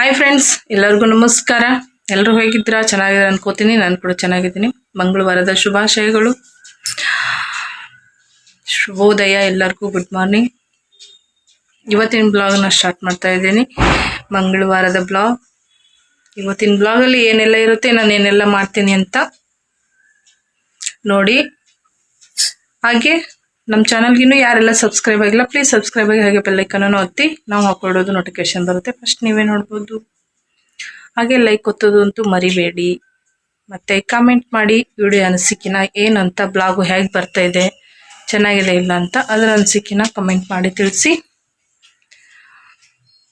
Hi friends ಎಲ್ಲರಿಗೂ ನಮಸ್ಕಾರ. ಎಲ್ಲರೂ ಹೇಗಿದ್ದೀರಾ? ಚೆನ್ನಾಗಿದೆ ಅನ್ಕೋತೀನಿ. ನಾನು ಕೂಡ ಚೆನ್ನಾಗಿದ್ದೀನಿ. ಮಂಗಳವಾರದ ಶುಭಾಶಯಗಳು. ಶುಭೋದಯ ಎಲ್ಲರಿಗೂ ಗುಡ್ ಮಾರ್ನಿಂಗ್ ಇವತ್ತಿನ ಬ್ಲಾಗ್ನ ಸ್ಟಾರ್ಟ್ ಮಾಡ್ತಾ ಇದ್ದೀನಿ. ಮಂಗಳವಾರದ ಬ್ಲಾಗ್ ಇವತ್ತಿನ ಬ್ಲಾಗಲ್ಲಿ ಏನೆಲ್ಲ ಇರುತ್ತೆ, ನಾನು ಏನೆಲ್ಲ ಮಾಡ್ತೀನಿ ಅಂತ ನೋಡಿ. ಹಾಗೆ ನಮ್ಮ ಚಾನಲ್ಗಿನ್ನೂ ಯಾರೆಲ್ಲ ಸಬ್ಸ್ಕ್ರೈಬ್ ಆಗಿಲ್ಲ ಪ್ಲೀಸ್ ಸಬ್ಸ್ಕ್ರೈಬ್ ಆಗಿ ಹಾಗೆ ಬೆಲ್ಲೈಕನೂ ಒತ್ತಿ. ನಾವು ಹಾಕೊಳ್ಳೋದು ನೋಟಿಫಿಕೇಶನ್ ಬರುತ್ತೆ. ಫಸ್ಟ್ ನೀವೇ ನೋಡ್ಬೋದು. ಹಾಗೆ ಲೈಕ್ ಒತ್ತೋದು ಅಂತೂ ಮರಿಬೇಡಿ. ಮತ್ತು ಕಾಮೆಂಟ್ ಮಾಡಿ ವಿಡಿಯೋ ಅನಿಸಿಕಿನ ಏನಂತ ಬ್ಲಾಗು ಹೇಗೆ ಬರ್ತಾ ಇದೆ, ಚೆನ್ನಾಗಿದೆ ಇಲ್ಲ ಅಂತ ಅದರ ಅನಿಸಿಕಿನ ಕಮೆಂಟ್ ಮಾಡಿ ತಿಳಿಸಿ.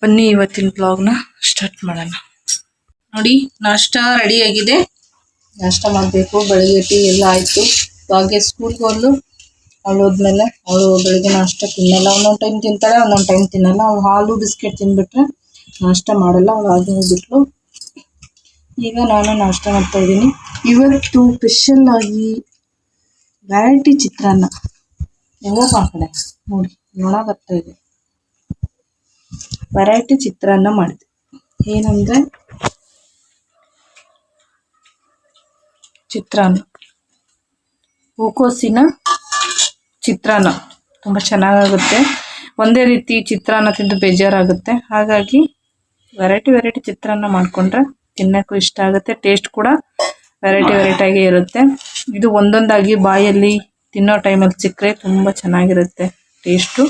ಬನ್ನಿ ಇವತ್ತಿನ ಬ್ಲಾಗ್ನ ಸ್ಟಾರ್ಟ್ ಮಾಡೋಣ. ನೋಡಿ, ನಾಷ್ಟ ರೆಡಿ ಆಗಿದೆ. ನಾಷ್ಟ ಮಾಡಬೇಕು, ಬೆಳಗ್ಗೆ ಟೀ ಎಲ್ಲ ಆಯಿತು. ಹಾಗೆ ಸ್ಕೂಲ್ಗೆ ಹೋದ್ಲು. ಅವಳು ಹೋದ್ಮೇಲೆ ಅವಳು ಬೆಳಿಗ್ಗೆ ನಾಷ್ಟ ತಿನ್ನಲ್ಲ. ಒಂದೊಂದು ಟೈಮ್ ತಿಂತಾಳೆ, ಒಂದೊಂದು ಟೈಮ್ ತಿನ್ನಲ್ಲ. ಅವಳು ಹಾಲು, ಬಿಸ್ಕೆಟ್ ತಿಂದ್ಬಿಟ್ರೆ ನಾಷ್ಟ ಮಾಡಲ್ಲ. ಅವಳು ಹಾಗೆ ಹೋಗ್ಬಿಟ್ಲು. ಈಗ ನಾನು ನಾಷ್ಟ ಮಾಡ್ತಾ ಇದ್ದೀನಿ. ಇವತ್ತು ಸ್ಪೆಷಲ್ ಆಗಿ ವೆರೈಟಿ ಚಿತ್ರಾನ್ನ. ಯಾವಾಗ ಆ ನೋಡಿ ನೋಡ ಬರ್ತಾ ಇದೆ. ವೆರೈಟಿ ಚಿತ್ರಾನ್ನ ಮಾಡಿದೆ. ಏನಂದ್ರೆ ಚಿತ್ರಾನ್ನ. ಹೂಕೋಸಿನ ಚಿತ್ರಾನ್ನ ತುಂಬ ಚೆನ್ನಾಗಾಗುತ್ತೆ. ಒಂದೇ ರೀತಿ ಚಿತ್ರಾನ್ನ ತಿಂದು ಬೇಜಾರಾಗುತ್ತೆ. ಹಾಗಾಗಿ ವೆರೈಟಿ ವೆರೈಟಿ ಚಿತ್ರಾನ್ನ ಮಾಡಿಕೊಂಡ್ರೆ ತಿನ್ನೋಕ್ಕೂ ಇಷ್ಟ ಆಗುತ್ತೆ. ಟೇಸ್ಟ್ ಕೂಡ ವೆರೈಟಿ ವೆರೈಟಿಯಾಗಿ ಇರುತ್ತೆ. ಇದು ಒಂದೊಂದಾಗಿ ಬಾಯಲ್ಲಿ ತಿನ್ನೋ ಟೈಮಲ್ಲಿ ಸಿಕ್ಕರೆ ತುಂಬ ಚೆನ್ನಾಗಿರುತ್ತೆ ಟೇಸ್ಟು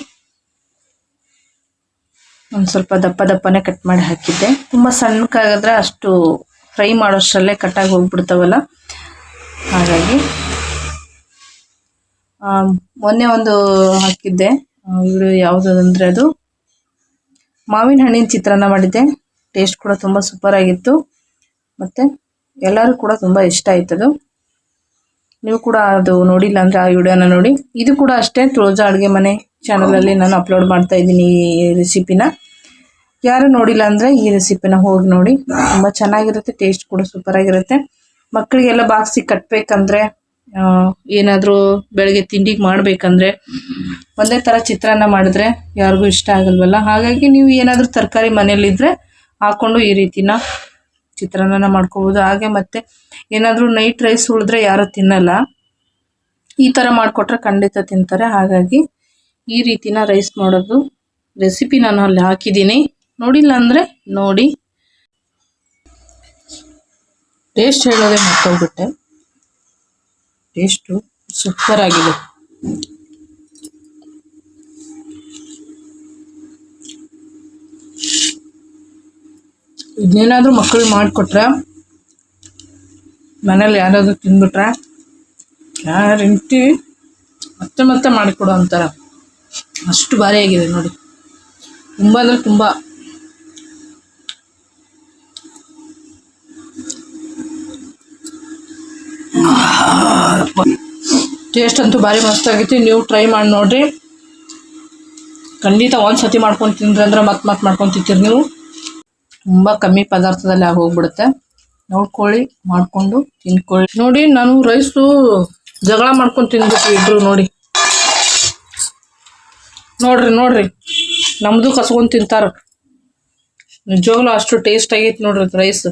ಒಂದು ಸ್ವಲ್ಪ ದಪ್ಪ ದಪ್ಪನೇ ಕಟ್ ಮಾಡಿ ಹಾಕಿದ್ದೆ. ತುಂಬ ಸಣ್ಣಕ್ಕಾಗಿದ್ರೆ ಅಷ್ಟು ಫ್ರೈ ಮಾಡೋಷ್ಟರಲ್ಲೇ ಕಟ್ಟಾಗಿ ಹೋಗ್ಬಿಡ್ತಾವಲ್ಲ? ಹಾಗಾಗಿ ಮೊನ್ನೆ ಒಂದು ಹಾಕಿದ್ದೆ. ವಿಡಿಯೋ ಯಾವುದು ಅಂದರೆ ಅದು ಮಾವಿನ ಹಣ್ಣಿನ ಚಿತ್ರಾನ್ನ ಮಾಡಿದ್ದೆ. ಟೇಸ್ಟ್ ಕೂಡ ತುಂಬ ಸೂಪರ್ ಆಗಿತ್ತು. ಮತ್ತು ಎಲ್ಲರೂ ಕೂಡ ತುಂಬ ಇಷ್ಟ ಆಯ್ತದು ನೀವು ಕೂಡ ಅದು ನೋಡಿಲ್ಲ ಅಂದರೆ ಆ ವಿಡಿಯೋನ ನೋಡಿ. ಇದು ಕೂಡ ಅಷ್ಟೇ, ತುಳಜಾ ಅಡುಗೆ ಮನೆ ಚಾನಲಲ್ಲಿ ನಾನು ಅಪ್ಲೋಡ್ ಮಾಡ್ತಾ ಇದ್ದೀನಿ ಈ ರೆಸಿಪಿನ ಯಾರು ನೋಡಿಲ್ಲ ಅಂದರೆ ಈ ರೆಸಿಪಿನ ಹೋಗಿ ನೋಡಿ. ತುಂಬ ಚೆನ್ನಾಗಿರುತ್ತೆ ಟೇಸ್ಟ್ ಕೂಡ ಸೂಪರ್ ಆಗಿರುತ್ತೆ. ಮಕ್ಕಳಿಗೆಲ್ಲ ಬಾಕ್ಸಿಗೆ ಕಟ್ಟಬೇಕಂದ್ರೆ ಏನಾದರೂ ಬೆಳಗ್ಗೆ ತಿಂಡಿಗೆ ಮಾಡಬೇಕಂದ್ರೆ ಒಂದೇ ಥರ ಚಿತ್ರಾನ್ನ ಮಾಡಿದ್ರೆ ಯಾರಿಗೂ ಇಷ್ಟ ಆಗಲ್ವಲ್ಲ? ಹಾಗಾಗಿ ನೀವು ಏನಾದರೂ ತರಕಾರಿ ಮನೇಲಿದ್ದರೆ ಹಾಕ್ಕೊಂಡು ಈ ರೀತಿನ ಚಿತ್ರಾನ್ನ ಮಾಡ್ಕೋಬೋದು. ಹಾಗೆ ಮತ್ತೆ ಏನಾದರೂ ನೈಟ್ ರೈಸ್ ಉಳಿದ್ರೆ ಯಾರು ತಿನ್ನಲ್ಲ. ಈ ಥರ ಮಾಡಿಕೊಟ್ರೆ ಖಂಡಿತ ತಿಂತಾರೆ. ಹಾಗಾಗಿ ಈ ರೀತಿನ ರೈಸ್ ಮಾಡೋದು ರೆಸಿಪಿ ನಾನು ಅಲ್ಲಿ ಹಾಕಿದ್ದೀನಿ. ನೋಡಿಲ್ಲ ಅಂದರೆ ನೋಡಿ. ಟೇಸ್ಟ್ ಹೇಳೋದೇ ಮರ್ತೋಗ್ಬಿಟ್ಟೆ. ಟೇಸ್ಟು ಸೂಪರ್ ಆಗಿದೆ. ಇದನ್ನೇನಾದ್ರೂ ಮಕ್ಕಳು ಮಾಡಿಕೊಟ್ರೆ ಮನೇಲಿ ಯಾರಾದರೂ ತಿಂದ್ಬಿಟ್ರೆ ಗ್ಯಾರಂಟಿ ಮತ್ತೆ ಮತ್ತೆ ಮಾಡಿಕೊಡೋ ಅಂತಾರೆ. ಅಷ್ಟು ಭಾರಿ ಆಗಿದೆ ನೋಡಿ. ತುಂಬ ಅಂದರೆ ತುಂಬ ಟೇಸ್ಟ್ ಅಂತೂ ಭಾರಿ ಮಸ್ತಾಗಿತ್ತು. ನೀವು ಟ್ರೈ ಮಾಡಿ ನೋಡ್ರಿ. ಖಂಡಿತ ಒಂದು ಸತಿ ಮಾಡ್ಕೊಂಡು ತಿಂದ್ರಿ ಅಂದ್ರೆ ಮತ್ತೆ ಮತ್ತೆ ಮಾಡ್ಕೊಂಡು ತಿಂತೀರಿ ನೀವು. ತುಂಬ ಕಮ್ಮಿ ಪದಾರ್ಥದಲ್ಲಿ ಆಗಿ ಹೋಗ್ಬಿಡುತ್ತೆ. ನೋಡ್ಕೊಳ್ಳಿ ಮಾಡಿಕೊಂಡು ತಿನ್ಕೊಳ್ಳಿ. ನೋಡಿ ನಾನು ರೈಸು ಜಗಳ ಮಾಡ್ಕೊಂಡು ತಿನ್ಬೇಕು ಇಬ್ರು ನೋಡಿ. ನೋಡ್ರಿ ನೋಡ್ರಿ. ನಮ್ಮದು ಕಸ್ಕೊಂಡು ತಿಂತಾರ. ನಿಜವಾಗ್ಲೂ ಅಷ್ಟು ಟೇಸ್ಟ್ ಆಗೈತೆ ನೋಡ್ರಿ ರೈಸ್.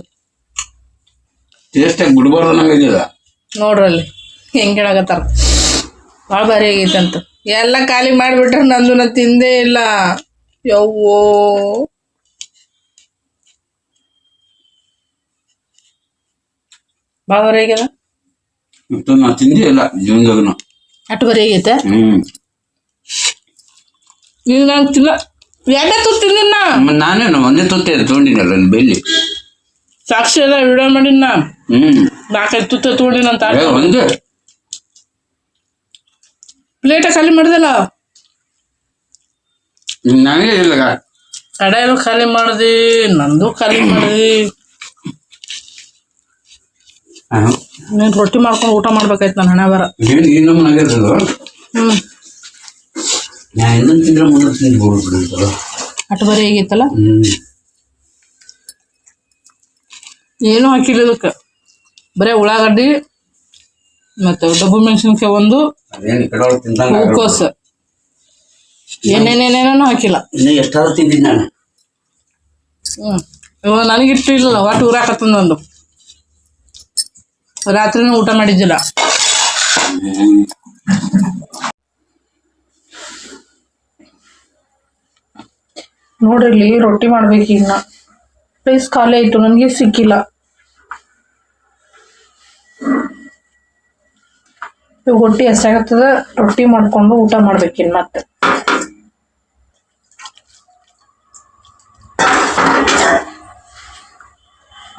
ಟೇಸ್ಟ್ ಬಿಡ್ಬಾರ್ದು ಹೆಂಗೆ ಹೇಳಕತ್ತಾರ. ಭಾಳ ಭಾರಿ ಆಗೈತೆ ಅಂತ ಎಲ್ಲ ಖಾಲಿ ಮಾಡಿಬಿಟ್ರೆ ನಂದು ನಾ ತಿಂದೇ ಇಲ್ಲ. ಯವ್ವೋ. ಭಾಳ ಭಾರಿ ಆಗ್ಯದ? ಮತ್ತು ನಾ ತಿಂದೇ ಇಲ್ಲ ಭಾರಿ ಆಗೈತೆ? ಹ್ಮ್. ನೀವು ನಾನು ತಿನ್ನ ಎರಡೇ ತುತ್ತು ತಿಂದಿನ ಮ- ನಾನೇನು ಒಂದೇ ತೊತ್ತೆ ತೊಗೊಂಡಿನಲ್ಲ ಅಲ್ಲಿ ಬೆಲ್ಲಿ. ಸಾಕ್ಷಿ ಎಲ್ಲ ವಿಡಿಯೋ ಮಾಡಿನ ಹ್ಮ್. ನಾಲ್ಕೈದು ತುತ್ತ ತೊಗೊಂಡಿನ ಅಂತ ಒಂದೇ? ಪ್ಲೇಟ ಖಾಲಿ ಮಾಡಿದಲ್ಲ? ನನಗೆ ಇಲ್ಲ ಕಡೆಯೂ ಖಾಲಿ ಮಾಡ್ದಿ ನಂದು ಖಾಲಿ ಮಾಡ್ದಿ. ನೀನ್ ರೊಟ್ಟಿ ಮಾಡ್ಕೊಂಡು ಊಟ ಮಾಡ್ಬೇಕಾಯ್ತು ನನ್ನ ಹಣೆ ಬರ ಏನು ಈ ನಮ್ಮ ಆಗಿರ್ತದ ಹ್ಞೂ ನಾ ಇನ್ನೊಂದು ತಿಂದ್ರೆ ಮುಂದೆ ತಿಂದು ಹೋಗ್ಬಿಡ್ತಲ್ಲ ಅಟ್ಟು ಬರೀ ಏನು ಏನೂ ಹಾಕಿಲ್ಲ ಇದಕ್ಕೆ. ಬರೀ ಉಳ್ಳಾಗಡ್ಡಿ ಮತ್ತು ಡಬ್ಬು ಮೆಣಸಿನ್ಕಾಯಿ ಒಂದು ಹೂಕೋಸ್ ಏನೇನೇನೇನೇನು ಹಾಕಿಲ್ಲ. ಎಷ್ಟಾದ್ರೂ ತಿಂದಿದ್ದು ನಾನು. ಹ್ಞೂ ಇಲ್ಲಲ್ಲ ಒಟ್ಟು ಊರಾಕತ್ತದ ಒಂದು ರಾತ್ರಿನೂ ಊಟ ಮಾಡಿದ್ದಿಲ್ಲ. ನೋಡ್ರಿ ಇಲ್ಲಿ ರೊಟ್ಟಿ ಮಾಡ್ಬೇಕು ಈಗ ಪ್ಲೇಸ್ ಖಾಲಿ ಆಯ್ತು. ನನಗೆ ಸಿಕ್ಕಿಲ್ಲ. ಇವಾಗ ರೊಟ್ಟಿ ಹಸಾಗತ್ತದ ರೊಟ್ಟಿ ಮಾಡ್ಕೊಂಡು ಊಟ ಮಾಡ್ಬೇಕಿನ್ ಮತ್ತೆ.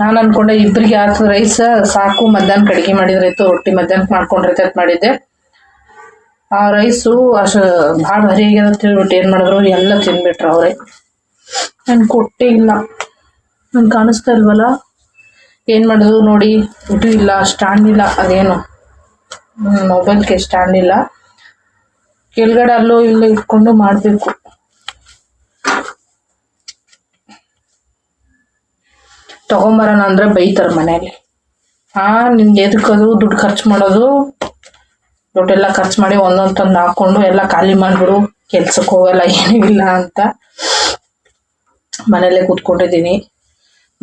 ನಾನು ಅನ್ಕೊಂಡೆ ಇಬ್ಬರಿಗೆ ಆತು ರೈಸ್, ಸಾಕು, ಮಧ್ಯಾಹ್ನ ಕಡಿಗೆ ಮಾಡಿದ್ರಾಯ್ತು ರೊಟ್ಟಿ ಮಧ್ಯಾಹ್ನಕ್ಕೆ ಮಾಡ್ಕೊಂಡ್ರೈತೆ ಅಂತ ಮಾಡಿದ್ದೆ. ಆ ರೈಸು ಅಷ್ಟು ಭಾಳ ಭಾರಿ ಆಗ್ಯದ ಅಂತ ಹೇಳ್ಬಿಟ್ಟು ಏನು ಮಾಡಿದ್ರು ಎಲ್ಲ ತಿನ್ಬಿಟ್ರು ಅವರೇ. ನಾನು ಕೊಟ್ಟೇ ಇಲ್ಲ. ನನ್ಗೆ ಕಾಣಿಸ್ತಾ ಇಲ್ವಲ್ಲ? ಏನು ಮಾಡಿದ್ರು ನೋಡಿ, ಊಟ ಇಲ್ಲ ಸ್ಟ್ಯಾಂಡ್ ಇಲ್ಲ, ಅದೇನು. ಮೊಬೈಲ್ಗೆ ಸ್ಟ್ಯಾಂಡ್ ಇಲ್ಲ. ಕೆಳಗಡೆ ಅಲ್ಲೋ ಇಲ್ಲೋ ಇಟ್ಕೊಂಡು ಮಾಡಬೇಕು. ತಗೊಂಬರೋಣ ಅಂದ್ರೆ ಬೈತಾರೆ ಮನೆಯಲ್ಲಿ. ಹಾಂ, ನಿಮ್ಗೆ ಎದಕ್ಕದು ದುಡ್ಡು ಖರ್ಚು ಮಾಡೋದು. ದುಡ್ಡೆಲ್ಲ ಖರ್ಚು ಮಾಡಿ ಒಂದೊಂದು ತಂದು ಹಾಕ್ಕೊಂಡು ಎಲ್ಲ ಖಾಲಿ ಮಾಡಿಬಿಡು. ಕೆಲ್ಸಕ್ಕೆ ಹೋಗಲ್ಲ ಏನಿಲ್ಲ ಅಂತ ಮನೇಲೆ ಕೂತ್ಕೊಂಡಿದ್ದೀನಿ.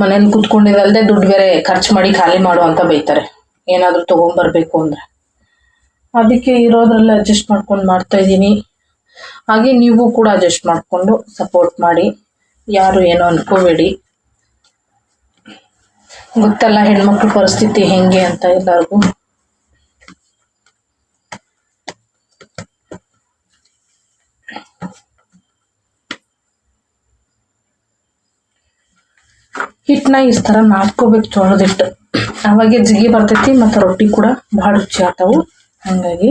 ಮನೇಲಿ ಕೂತ್ಕೊಂಡಿದ್ದಲ್ದೆ ದುಡ್ಡು ಬೇರೆ ಖರ್ಚು ಮಾಡಿ ಖಾಲಿ ಮಾಡು ಅಂತ ಬೈತಾರೆ. ಏನಾದರೂ ತೊಗೊಂಬರ್ಬೇಕು ಅಂದರೆ. ಅದಕ್ಕೆ ಇರೋದ್ರಲ್ಲಿ ಅಡ್ಜಸ್ಟ್ ಮಾಡ್ಕೊಂಡು ಮಾಡ್ತಾ ಇದ್ದೀನಿ. ಹಾಗೆ ನೀವು ಕೂಡ ಅಡ್ಜಸ್ಟ್ ಮಾಡಿಕೊಂಡು ಸಪೋರ್ಟ್ ಮಾಡಿ. ಯಾರು ಏನೋ ಅನ್ಕೋಬೇಡಿ. ಗೊತ್ತಲ್ಲ ಹೆಣ್ಮಕ್ಳ ಪರಿಸ್ಥಿತಿ ಹೆಂಗೆ ಅಂತ ಎಲ್ಲರಿಗೂ. ಹಿಟ್ಟನ್ನ ಈ ಥರ ನಾದ್ಕೋಬೇಕು ಜೋಳದ ಹಿಟ್ಟು ಅವಾಗೆ ಜಿಗಿ ಬರ್ತೈತಿ ಮತ್ತು ರೊಟ್ಟಿ ಕೂಡ ಭಾಳ ರುಚಿ ಆಗ್ತಾವು. ಹಾಗಾಗಿ.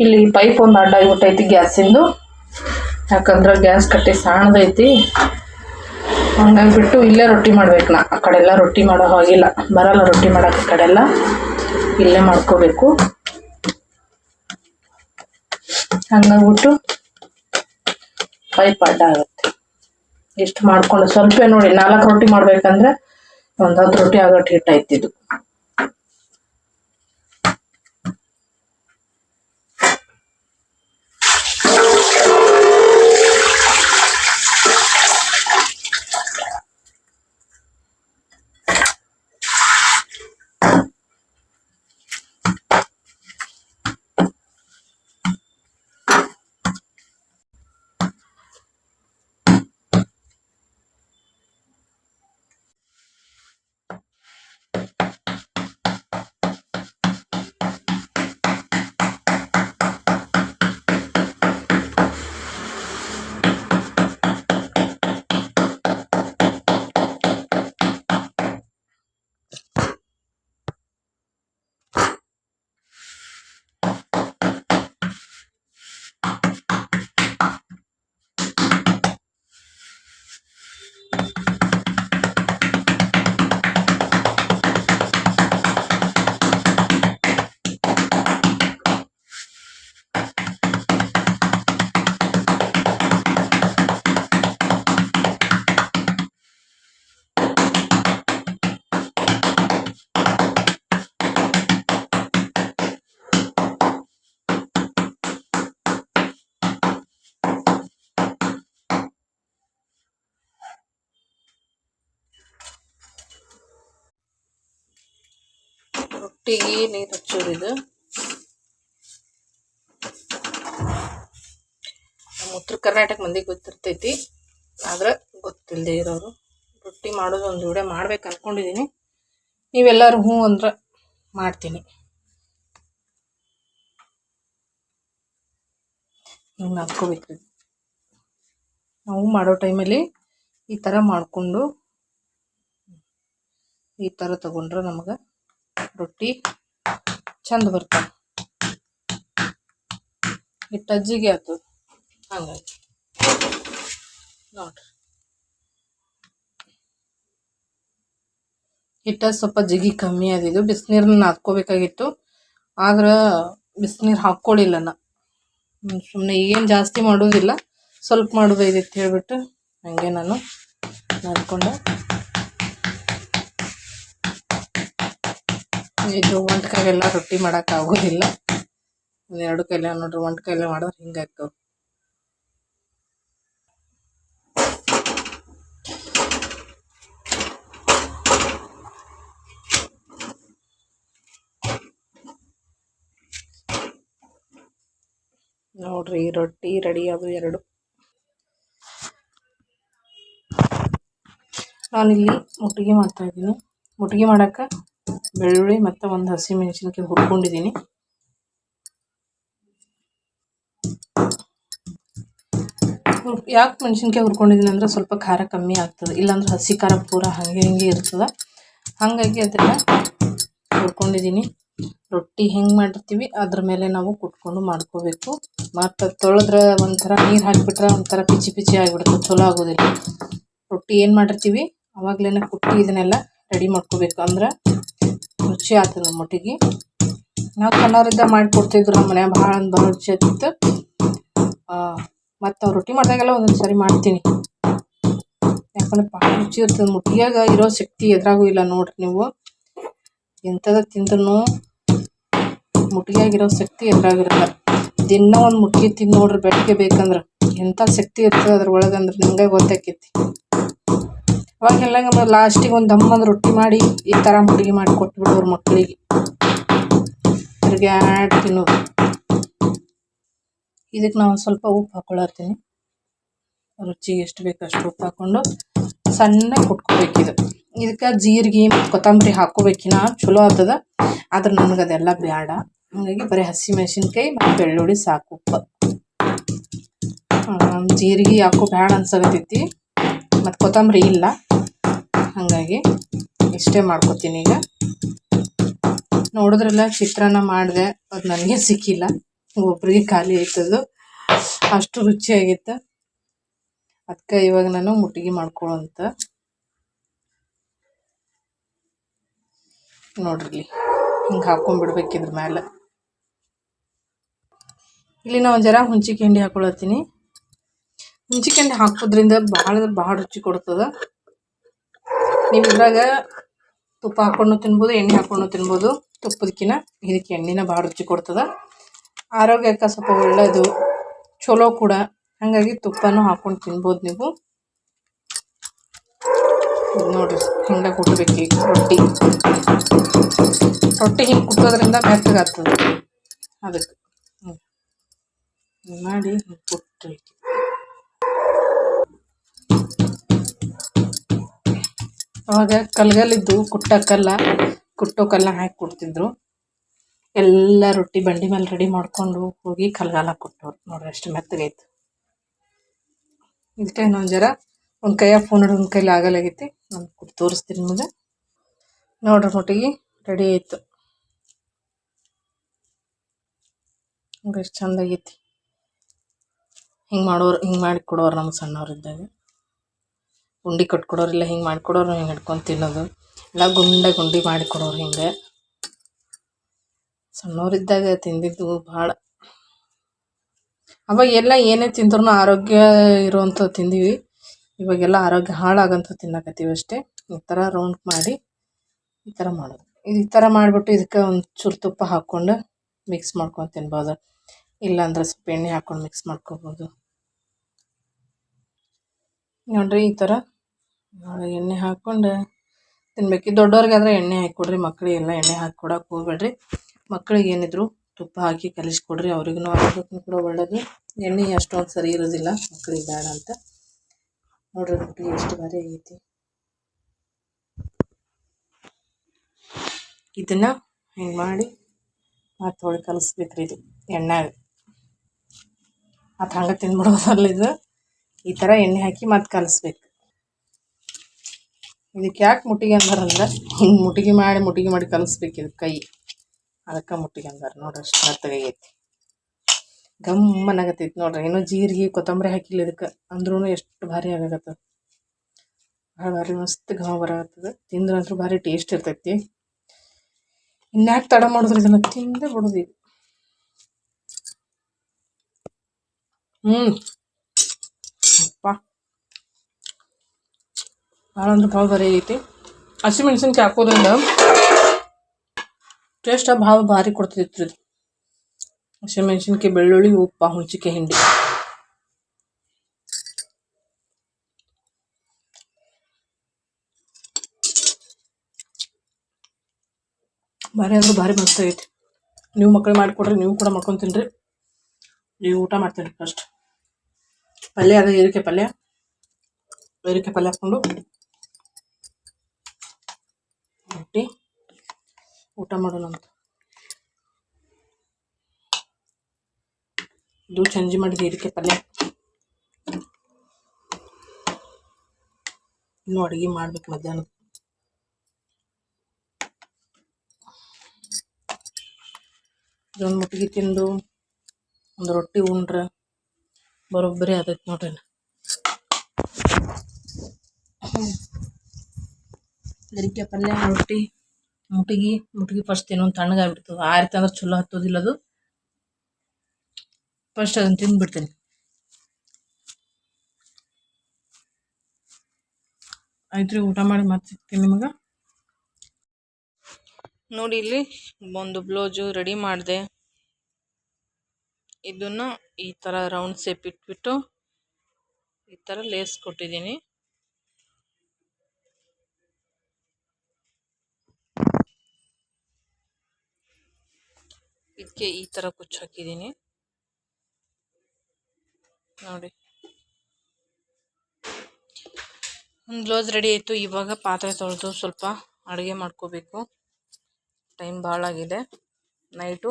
ಇಲ್ಲಿ ಪೈಪ್ ಒಂದು ಅಡ್ಡ ಆಗಿಬಿಟ್ಟೈತಿ ಗ್ಯಾಸಿಂದು ಯಾಕಂದ್ರೆ ಗ್ಯಾಸ್ ಕಟ್ಟಿ ಸಣ್ಣದೈತಿ. ಹಂಗಾಗಿ ಬಿಟ್ಟು ಇಲ್ಲೇ ರೊಟ್ಟಿ ಮಾಡ್ಬೇಕು ನಾ. ಆ ಕಡೆಲ್ಲ ರೊಟ್ಟಿ ಮಾಡೋ ಹಾಗಿಲ್ಲ. ಬರಲ್ಲ ರೊಟ್ಟಿ ಮಾಡೋಕೆ ಕಡೆಲ್ಲ. ಇಲ್ಲೇ ಮಾಡ್ಕೋಬೇಕು. ಹಂಗಾಗ್ಬಿಟ್ಟು ಪೈಪ್ ಅಡ್ಡ ಆಗುತ್ತೆ. ಇಷ್ಟು ಮಾಡ್ಕೊಂಡು ಸ್ವಲ್ಪ ನೋಡಿ ನಾಲ್ಕು ರೊಟ್ಟಿ ಮಾಡಬೇಕಂದ್ರೆ ಒಂದು ಹತ್ತು ರೊಟ್ಟಿ ಆಗೋಟ್ಟು ಹಿಟ್ಟು ಆಯ್ತಿದ್ದು ರೊಟ್ಟಿಗೆ ನೀರು ಹಚ್ಚೋರಿದು ನಮ್ಮ ಉತ್ತರ ಕರ್ನಾಟಕ ಮಂದಿಗೆ ಗೊತ್ತಿರ್ತೈತಿ, ಆದ್ರೆ ಗೊತ್ತಿಲ್ಲದೆ ಇರೋರು. ರೊಟ್ಟಿ ಮಾಡೋದು ಒಂದು ವಿಡಿಯೋ ಮಾಡ್ಬೇಕು ಅನ್ಕೊಂಡಿದ್ದೀನಿ ನೀವೆಲ್ಲರೂ ಹ್ಞೂ ಅಂದ್ರೆ ಮಾಡ್ತೀನಿ. ಹಿಂಗೆ ನಾವು ಮಾಡೋ ಟೈಮಲ್ಲಿ ಈ ಥರ ಮಾಡಿಕೊಂಡು ಈ ಥರ ತಗೊಂಡ್ರೆ ನಮ್ಗೆ ರೊಟ್ಟಿ ಚಂದ ಬರ್ತಾವೆ. ಹಿಟ್ಟು ಅಜ್ಜಿಗೆ ಆಯ್ತು ಹಂಗಾಗಿ ನೋಡ್ರಿ. ಹಿಟ್ಟ ಸ್ವಲ್ಪ ಜಿಗಿ ಕಮ್ಮಿ ಆದಿದ್ದು ಬಿಸಿನೀರನ್ನ ಹಾಕ್ಕೋಬೇಕಾಗಿತ್ತು ಆದ್ರೆ ಬಿಸಿನೀರು ಹಾಕ್ಕೊಳ್ಳಿಲ್ಲ ನಾ. ಸುಮ್ಮನೆ ಏನು ಜಾಸ್ತಿ ಮಾಡೋದಿಲ್ಲ. ಸ್ವಲ್ಪ ಮಾಡೋದೈತಿ ಹೇಳಿಬಿಟ್ಟು ಹಂಗೆ ನಾನು ನಾದ್ಕೊಂಡೆ. ಇದು ಒಂದ್ ಕೈಲೆಲ್ಲ ರೊಟ್ಟಿ ಮಾಡಕ್ ಆಗೋದಿಲ್ಲ. ಎರಡು ಕೈಲೆ ನೋಡ್ರಿ, ಒಂದ್ ಕೈಲೆ ಮಾಡಿದ್ರೆ ಹಿಂಗಾಗ್ತವ ನೋಡ್ರಿ ರೊಟ್ಟಿ ರೆಡಿ ಅದು ಎರಡು. ನಾನಿಲ್ಲಿ ಮುಟ್ಟಿಗೆ ಮಾಡ್ತಾ ಇದ್ದೀನಿ. ಮುಟ್ಟಿಗೆ ಮಾಡಕ್ಕೆ ಬೆಳ್ಳುಳ್ಳಿ, ಮತ್ತು ಒಂದು ಹಸಿ ಮೆಣಸಿನಕಾಯಿ ಹುರ್ಕೊಂಡಿದ್ದೀನಿ ಯಾಕೆ ಮೆಣಸಿನ್ಕಾಯಿ ಹುರ್ಕೊಂಡಿದ್ದೀನಿ ಅಂದ್ರೆ ಸ್ವಲ್ಪ ಖಾರ ಕಮ್ಮಿ ಆಗ್ತದೆ. ಇಲ್ಲಾಂದ್ರೆ ಹಸಿ ಖಾರ ಪೂರ ಹಾಗೆ ಹಿಂಗೆ ಇರ್ತದೆ. ಹಾಗಾಗಿ ಅದನ್ನು ಹುರ್ಕೊಂಡಿದ್ದೀನಿ ರೊಟ್ಟಿ ಹೆಂಗೆ ಮಾಡಿರ್ತೀವಿ, ಅದ್ರ ಮೇಲೆ ನಾವು ಕುಟ್ಕೊಂಡು ಮಾಡ್ಕೋಬೇಕು. ಮತ್ತು ತೊಳೆದ್ರೆ ಒಂಥರ ನೀರು ಹಾಕಿಬಿಟ್ರೆ ಒಂಥರ ಪಿಚಿ ಪಿಚಿ ಆಗಿಬಿಡುತ್ತೆ, ಚಲೋ ಆಗೋದಿಲ್ಲ. ರೊಟ್ಟಿ ಏನು ಮಾಡಿರ್ತೀವಿ ಅವಾಗಲೇ ಕುಟ್ಟಿ ಇದನ್ನೆಲ್ಲ ರೆಡಿ ಮಾಡ್ಕೋಬೇಕು. ಅಂದ್ರೆ ರುಚಿ ಆತದ ಮೊಟ್ಟಿಗೆ. ನಾವು ಸಣ್ಣವರಿದ್ದ ಮಾಡಿಕೊಡ್ತಿದ್ರು ನಮ್ಮ ಮನ್ಯಾಗ, ಭಾಳ ಅಂದ್ರೆ ಭಾಳ ರುಚಿ ಆಗ್ತಿತ್ತು ಮತ್ತು ರೊಟ್ಟಿ ಮಾಡಿದಾಗೆಲ್ಲ ಒಂದೊಂದು ಸರಿ ಮಾಡ್ತೀನಿ. ಯಾಕಂದ್ರೆ ಭಾಳ ರುಚಿ ಇರ್ತದೆ ಮುಟ್ಟಿಯಾಗ ಇರೋ ಶಕ್ತಿ ಎದ್ರಾಗೂ ಇಲ್ಲ ನೋಡ್ರಿ ನೀವು. ಎಂಥದ ತಿಂದ್ರೂ ಮುಟ್ಟಿಯಾಗಿರೋ ಶಕ್ತಿ ಎದ್ರಾಗಿರಲ್ಲ ದಿನ ಒಂದು ಮುಟ್ಟಿ ತಿಂದು ನೋಡ್ರಿ ಬೆಳಗ್ಗೆ ಬೇಕಂದ್ರೆ. ಎಂಥ ಶಕ್ತಿ ಇರ್ತದೆ ಅದ್ರ ಅಂದ್ರೆ ನಿಮಗೆ ಗೊತ್ತಾಕೈತಿ. ಅವಾಗೆಲ್ಲ ಮತ್ತೆ ಲಾಸ್ಟಿಗೆ ಒಂದು ದಮ್ಮಂದು ರೊಟ್ಟಿ ಮಾಡಿ ಈ ಥರ ಮುಡುಗೆ ಮಾಡಿ ಕೊಟ್ಬಿಡೋರು ಮಕ್ಕಳಿಗೆ ತಿರ್ಗ್ಯಾಡ್ ತಿನ್ನೋದು. ಇದಕ್ಕೆ ನಾವು ಸ್ವಲ್ಪ ಉಪ್ಪು ಹಾಕೊಳತ್ತೀನಿ. ರುಚಿಗೆ ಎಷ್ಟು ಬೇಕು ಅಷ್ಟು ಉಪ್ಪು ಹಾಕ್ಕೊಂಡು ಸಣ್ಣಗೆ ಕುಟ್ಕೋಬೇಕು ಇದು. ಇದಕ್ಕೆ ಜೀರಿಗೆ ಮತ್ತು ಕೊತ್ತಂಬರಿ ಹಾಕೋಬೇಕಿನ ಚಲೋ ಆಗ್ತದ. ಆದ್ರೆ ನನಗೆ ಅದೆಲ್ಲ ಬೇಡ ಹಾಗಾಗಿ ಬರೀ ಹಸಿ ಮೆಣಸಿನ್ಕಾಯಿ ಮತ್ತು ಬೆಳ್ಳುಳ್ಳಿ ಸಾಕು ಉಪ್ಪು. ಜೀರಿಗೆ ಯಾಕೋ ಬೇಡ ಅನ್ಸಕತ್ತೈತಿ. ಮತ್ತು ಕೊತ್ತಂಬರಿ ಇಲ್ಲ. ಹಾಗಾಗಿ ಇಷ್ಟೇ ಮಾಡ್ಕೊತೀನಿ ಈಗ. ನೋಡಿದ್ರಲ್ಲ ಚಿತ್ರಾನ್ನ ಮಾಡಿದೆ, ಅದು ನನಗೆ ಸಿಕ್ಕಿಲ್ಲ. ಒಬ್ರಿಗೆ ಖಾಲಿ ಆಯ್ತದು. ಅಷ್ಟು ರುಚಿಯಾಗಿತ್ತು. ಅದಕ್ಕೆ ಇವಾಗ ನಾನು ಮುಟ್ಟಿಗೆ ಮಾಡ್ಕೊಳ್ಳೋಂತ ನೋಡ್ರಿ, ಹಿಂಗೆ ಹಾಕ್ಕೊಂಡ್ಬಿಡ್ಬೇಕಿದ್ರ ಮೇಲೆ ಇಲ್ಲಿ ನಾವು ಜರ ಹುಂಚಿಕೆ ಹಿಂಡಿ ಹಾಕೊಳತ್ತೀನಿ. ಹಿಂಡಿ ಹಾಕೋದ್ರಿಂದ ಬಹಳ ಭಾಳ ರುಚಿ ಕೊಡ್ತದೆ. ನೀವು ಇದ್ರಾಗ ತುಪ್ಪ ಹಾಕೊಂಡು ತಿನ್ಬೋದು, ಎಣ್ಣೆ ಹಾಕೊಂಡು ತಿನ್ಬೋದು. ತುಪ್ಪದಕ್ಕಿನ ಇದಕ್ಕೆ ಎಣ್ಣೆನ ಭಾಳ ರುಚಿ ಕೊಡ್ತದೆ. ಆರೋಗ್ಯಕ್ಕೆ ಸ್ವಲ್ಪ ಒಳ್ಳೆಯದು ಚಲೋ ಕೂಡ. ಹಾಗಾಗಿ ತುಪ್ಪನೂ ಹಾಕೊಂಡು ತಿನ್ಬೋದು ನೀವು. ನೋಡಿರಿ ಹಿಂಗೆ ಕುಟ್ಬೇಕು ಈಗ ರೊಟ್ಟಿ. ರೊಟ್ಟಿ ಹಿಂಗೆ ಕುಟ್ಟೋದ್ರಿಂದ ಮೆತ್ತಗಾಗ್ತದೆ. ಅದಕ್ಕೆ ಮಾಡಿ ಹಿಂಗೆ ಕುಟ್ರಿ ಅವಾಗ ಕಲ್ಗಲ್ಲಿದ್ದು ಕುಟ್ಟ ಕಲ್ಲ ಕುಟ್ಟೋ ಕಲ್ಲ ಹಾಕಿ ಕೊಡ್ತಿದ್ರು. ಎಲ್ಲ ರೊಟ್ಟಿ ಬಂಡಿ ಮೇಲೆ ರೆಡಿ ಮಾಡ್ಕೊಂಡು ಹೋಗಿ ಕಲ್ಗಾಲ ಕೊಟ್ಟವ್ರು ನೋಡ್ರಿ ಅಷ್ಟು ಮೆತ್ತಗೈತು ಇದಕ್ಕೆ ಇನ್ನೊಂದು ಜರ ಒಂದು ಕೈಯಾಗ ಫೋನ್ ಹಿಡಿದು ಒಂದು ಕೈಲಿ ಆಗಲಾಗೈತಿ ನಾನು ತೋರಿಸ್ತೀನಿ ನಿಮಗೆ. ನೋಡ್ರಿ ಮೊಟ್ಟಿಗೆ ರೆಡಿ ಆಯ್ತು. ಎಷ್ಟು ಚಂದಾಗೈತಿ ಹಿಂಗೆ ಮಾಡೋರು, ಹಿಂಗೆ ಮಾಡಿ ಕೊಡೋರು ನಮ್ಗೆ ಸಣ್ಣವ್ರಿದ್ದಾಗ ಉಂಡೆ ಕಟ್ಕೊಡೋರಿಲ್ಲ ಹಿಂಗೆ ಮಾಡ್ಕೊಡೋರು ಹಿಂಗೆ ಹಿಡ್ಕೊಂಡು ತಿನ್ನೋದು. ಇಲ್ಲ ಗುಂಡೆ ಗುಂಡಿ ಮಾಡಿಕೊಡೋರು ಹಿಂಗೆ. ಸಣ್ಣವರಿದ್ದಾಗ ತಿಂದಿದ್ದು ಭಾಳ. ಅವಾಗ ಎಲ್ಲ ಏನೇ ತಿಂದ್ರೂ ಆರೋಗ್ಯ ಇರುವಂಥ ತಿಂದೀವಿ. ಇವಾಗೆಲ್ಲ ಆರೋಗ್ಯ ಹಾಳಾಗಂತ ತಿನ್ನಕತ್ತೀವಿ ಅಷ್ಟೇ. ಈ ಥರ ರೌಂಡ್ ಮಾಡಿ ಈ ಥರ ಮಾಡೋದು. ಈ ಥರ ಮಾಡಿಬಿಟ್ಟು ಇದಕ್ಕೆ ಒಂದು ಚೂರು ತುಪ್ಪ ಹಾಕ್ಕೊಂಡು ಮಿಕ್ಸ್ ಮಾಡ್ಕೊಂಡು ತಿನ್ಬೋದು. ಇಲ್ಲಾಂದ್ರೆ ಸ್ವಲ್ಪ ಎಣ್ಣೆ ಹಾಕ್ಕೊಂಡು ಮಿಕ್ಸ್ ಮಾಡ್ಕೊಬೋದು. ನೋಡಿರಿ ಈ ಥರ ಎಣ್ಣೆ ಹಾಕ್ಕೊಂಡು ತಿನ್ಬೇಕು. ದೊಡ್ಡವ್ರಿಗಾದ್ರೆ ಎಣ್ಣೆ ಹಾಕಿ ಮಕ್ಕಳಿಗೆಲ್ಲ ಎಣ್ಣೆ ಹಾಕಿ ಕೊಡಕ್ಕೆ ಹೋಗ್ಬೇಡ್ರಿ. ಮಕ್ಕಳಿಗೆ ಏನಿದ್ರು ತುಪ್ಪ ಹಾಕಿ ಕಲಿಸ್ಕೊಡ್ರಿ, ಅವ್ರಿಗೂ ಆರೋಗ್ಯಕ್ಕೂ ಕೂಡ ಒಳ್ಳೇದು. ಎಣ್ಣೆ ಅಷ್ಟೊಂದು ಸರಿ ಇರೋದಿಲ್ಲ ಮಕ್ಕಳಿಗೆ ಬೇಡ ಅಂತ. ನೋಡ್ರಿ ರೊಟ್ಟಿ ಎಷ್ಟು ಬಾರಿ ಆಗೈತಿ. ಇದನ್ನ ಹಿಂಗೆ ಮಾಡಿ ಮತ್ತೆ ಹೊಳಿ ಕಲಿಸ್ಬೇಕ್ರಿ ಇದು ಎಣ್ಣೆಗೆ ಮತ್ತು ಹಂಗೆ ತಿನ್ಬಿಡೋದಲ್ಲ ಇದು. ಈ ಥರ ಎಣ್ಣೆ ಹಾಕಿ ಮತ್ತೆ ಕಲಿಸ್ಬೇಕು. ಇದಕ್ಕೆ ಯಾಕೆ ಮುಟ್ಟಿಗೆ ಅಂದಾರಂದ್ರೆ, ಹಿಂಗೆ ಮುಟ್ಟಿಗೆ ಮಾಡಿ ಮುಟ್ಟಿಗೆ ಮಾಡಿ ಕಲಿಸ್ಬೇಕು ಇದು ಕೈ. ಅದಕ್ಕೆ ಮುಟ್ಟಿಗೆ ಅಂದಾರ ನೋಡ್ರಿ ಅಷ್ಟು ಮೆತ್ತಗೈತಿ ಗಮ್ಮನಾಗತ್ತೈತಿ ನೋಡ್ರಿ. ಏನೋ ಜೀರಿಗೆ, ಕೊತ್ತಂಬರಿ ಹಾಕಿಲ್ಲ ಇದಕ್ಕೆ. ಅಂದ್ರೂ ಎಷ್ಟು ಭಾರಿ ಆಗಕತ್ತದ. ಭಾಳ ಭಾರಿ ಮಸ್ತ್ ಘಮ ಬರಾಕತ್ತದ. ತಿಂದ್ರಂತೂ ಭಾರಿ ಟೇಸ್ಟ್ ಇರ್ತೈತಿ. ಇನ್ಯಾಕೆ ತಡ ಮಾಡಿದ್ರೆ ಇದನ್ನು? ತಿಂದೇ ಬಿಡೋದು ಹ್ಞೂ ಭಾಳ ಅಂದ್ರೆ ಭಾಳ ಬರೀ ಐತಿ ಹಸಿಮೆಣ್ಸಿನ್ಕಾಯಿ ಹಾಕೋದ್ರಿಂದ ಟೇಸ್ಟ್ ಭಾಳ ಭಾರಿ ಕೊಡ್ತಿತ್ತು ಇದು. ಹಸಿಮೆಣಸಿನ್ಕಾಯಿ ಬೆಳ್ಳುಳ್ಳಿ, ಉಪ್ಪ ಹುಣ್ಚಿಕಾಯಿ ಹಿಂಡಿ. ಭಾರಿ ಅಂದ್ರೆ ಭಾರಿ ಮಸ್ತ್ ಆಗೈತಿ ನೀವು ಮಕ್ಕಳು ಮಾಡಿಕೊಡ್ರಿ, ನೀವು ಕೂಡ ಮಾಡ್ಕೊಂಡು ತಿನ್ರಿ. ನೀವು ಊಟ ಮಾಡ್ತೀರಿ ಫಸ್ಟ್ ಪಲ್ಯ ಅದ ಹೀರಿಕಾಯಿ ಪಲ್ಯ. ಹೀರಿಕಾಯಿ ಪಲ್ಯ ಹಾಕ್ಕೊಂಡು ರೊಟ್ಟಿ ಊಟ ಮಾಡೋಣ ಅಂತ. ಇದು ಚಂಜಿ ಮಾಡಿದೆ ಇದಕ್ಕೆ ಪಲ್ಯ. ಇನ್ನು ಅಡುಗೆ ಮಾಡ್ಬೇಕು ಮಧ್ಯಾಹ್ನ. ಇದೊಂದು ಮುಟ್ಟಿಗೆ ತಿಂದು ಒಂದು ರೊಟ್ಟಿ ಉಂಡ್ರೆ ಬರೋಬ್ಬರಿ ಆದೈತೆ ನೋಡ್ರಿ ಹೀರಿಕಾಯಿ ಪಲ್ಯ, ರೊಟ್ಟಿ, ಮುಟಗಿ ಮುಟಗಿ ಫಸ್ಟ್ ಇನ್ನೊಂದು ಆ ರೀತಿ ಅಂದ್ರೆ ಚಲೋ ಹತ್ತೋದಿಲ್ಲ ಅದು. ಫಸ್ಟ್ ಅದನ್ನು ತಿಂದ್ಬಿಡ್ತೀನಿ. ಆಯ್ತು ಊಟ ಮಾಡಿ ಮತ್ತೆ ಸಿಗ್ತೀನಿ ನಿಮಗೆ. ನೋಡಿ ಇಲ್ಲಿ ಒಂದು ಬ್ಲೌಸು ರೆಡಿ ಮಾಡಿದೆ. ಇದನ್ನು ಈ ಥರ ರೌಂಡ್ ಶೇಪ್ ಇಟ್ಬಿಟ್ಟು ಈ ಥರ ಲೇಸ್ ಕೊಟ್ಟಿದ್ದೀನಿ. ಇದಕ್ಕೆ ಈ ಥರ ಕುಚ್ಚು ಹಾಕಿದ್ದೀನಿ ನೋಡಿ. ಒಂದು ಗ್ಲೋಸ್ ರೆಡಿ ಆಯಿತು. ಇವಾಗ ಪಾತ್ರೆ ತೊಳೆದು ಸ್ವಲ್ಪ ಅಡುಗೆ ಮಾಡ್ಕೋಬೇಕು. ಟೈಮ್ ಭಾಳ ಆಗಿದೆ. ನೈಟು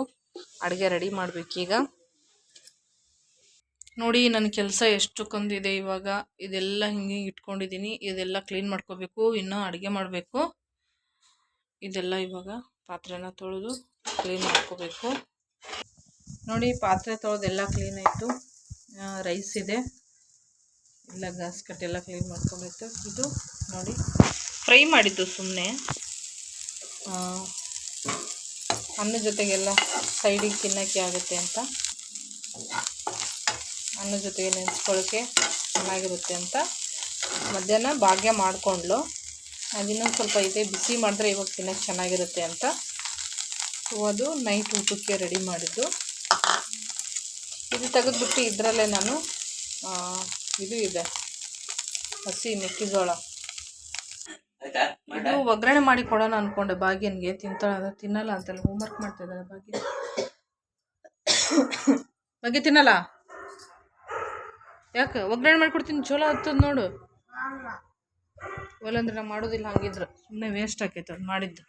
ಅಡುಗೆ ರೆಡಿ ಮಾಡಬೇಕೀಗ ನೋಡಿ ನನ್ನ ಕೆಲಸ ಎಷ್ಟು ಕಂದಿದೆ ಇವಾಗ. ಇದೆಲ್ಲ ಹಿಂಗೆ ಇಟ್ಕೊಂಡಿದ್ದೀನಿ ಇದೆಲ್ಲ ಕ್ಲೀನ್ ಮಾಡ್ಕೋಬೇಕು. ಇನ್ನೂ ಅಡುಗೆ ಮಾಡಬೇಕು. ಇದೆಲ್ಲ ಇವಾಗ ಪಾತ್ರೆನ ತೊಳೆದು ಕ್ಲೀನ್ ಮಾಡ್ಕೋಬೇಕು. ನೋಡಿ ಪಾತ್ರೆ ತೊಳೆದೆಲ್ಲ ಕ್ಲೀನ್ ಆಯಿತು. ರೈಸ್ ಇದೆ. ಎಲ್ಲ ಗ್ಯಾಸ್ ಕಟ್ಟೆಲ್ಲ ಕ್ಲೀನ್ ಮಾಡ್ಕೋಬೇಕು. ಇದು ನೋಡಿ ಫ್ರೈ ಮಾಡಿದ್ದು ಸುಮ್ಮನೆ ಅನ್ನ ಜೊತೆಗೆಲ್ಲ ಸೈಡಿಗೆ ತಿನ್ನೋಕ್ಕೆ ಆಗುತ್ತೆ ಅಂತ. ಅನ್ನ ಜೊತೆಗೆ ನೆನೆಸ್ಕೊಳ್ಳೋಕ್ಕೆ ಚೆನ್ನಾಗಿರುತ್ತೆ ಅಂತ. ಮಧ್ಯಾಹ್ನ ಭಾಗ್ಯ ಮಾಡಿಕೊಂಡ್ಲು ಅದಿನ್ನೊಂದು ಸ್ವಲ್ಪ ಇದೆ. ಬಿಸಿ ಮಾಡಿದ್ರೆ ಇವಾಗ ತಿನ್ನೋಕ್ಕೆ ಚೆನ್ನಾಗಿರುತ್ತೆ ಅಂತ. ಸೊ ಅದು ನೈಟ್ ಊಟಕ್ಕೆ ರೆಡಿ ಮಾಡಿದ್ದು. ಇದು ತೆಗೆದ್ಬಿಟ್ಟು ಇದರಲ್ಲೇ ನಾನು ಇದು ಇದೆ. ಹಸಿ ಮೆಕ್ಕೆಜೋಳ. ಇದು ಒಗ್ಗರಣೆ ಮಾಡಿ ಕೊಡೋಣ ಅಂದ್ಕೊಂಡೆ ಭಾಗ್ಯನ್ಗೆ ತಿಂತಾಳ. ಅದು ತಿನ್ನಲ್ಲ ಅಂತಲ್ಲ ಹೋಮ್ವರ್ಕ್ ಮಾಡ್ತಾ ಇದ್ದಾಳೆ ಬಾಗಿ ಬಾಗಿ ತಿನ್ನಲ್ಲ? ಯಾಕೆ? ಒಗ್ಗರಣೆ ಮಾಡಿಕೊಡ್ತೀನಿ. ಚಲೋ ಆಗ್ತದೆ ನೋಡು. ಒಲ್ಲಂದ್ರೆ ನಾ ಮಾಡೋದಿಲ್ಲ ಹಂಗಿದ್ರೆ. ಸುಮ್ಮನೆ ವೇಸ್ಟ್ ಆಕೈತೆ ಅದು ಮಾಡಿದ್ದು.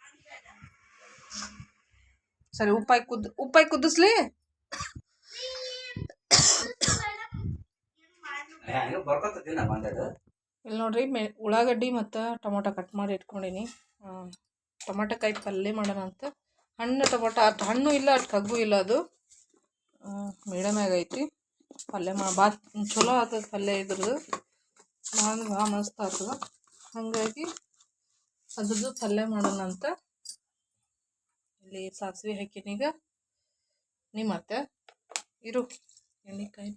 ಸರಿ ಉಪ್ಪಾಯಿ ಕುದ್ ಉಪ್ಪಾಯಿ ಕುದಿಸ್ಲಿ ಇಲ್ಲಿ ನೋಡ್ರಿ ಮೆ ಉಳ್ಳಾಗಡ್ಡಿ ಮತ್ತು ಟೊಮೊಟೊ ಕಟ್ ಮಾಡಿ ಇಟ್ಕೊಂಡಿನಿ. ಟೊಮೊಟೊಕಾಯಿ ಪಲ್ಯ ಮಾಡೋಣ ಅಂತ. ಹಣ್ಣು ಟೊಮೊಟೊ ಅಷ್ಟು ಹಣ್ಣು ಇಲ್ಲ ಅಷ್ಟು ಕಗ್ಗು ಇಲ್ಲ ಅದು. ಮೀಡಿಯಮ್ ಆಗೈತಿ ಪಲ್ಯ ಮಾ ಬಾ ಚಲೋ ಆತದ ಪಲ್ಯ ಇದ್ರದ್ದು ನಾನು ಭಾಳ ಮಸ್ತ್ ಆಗ್ತದ ಹಾಗಾಗಿ ಅದ್ರದ್ದು ಪಲ್ಯ ಮಾಡೋಣ ಅಂತ. ಇಲ್ಲಿ ಸಾಸಿವೆ ಹಾಕಿನೀಗ ನಿಮ್ಮ ಅತ್ತೆ ಇರು. ಎಣ್ಣೆಕಾಯಿ.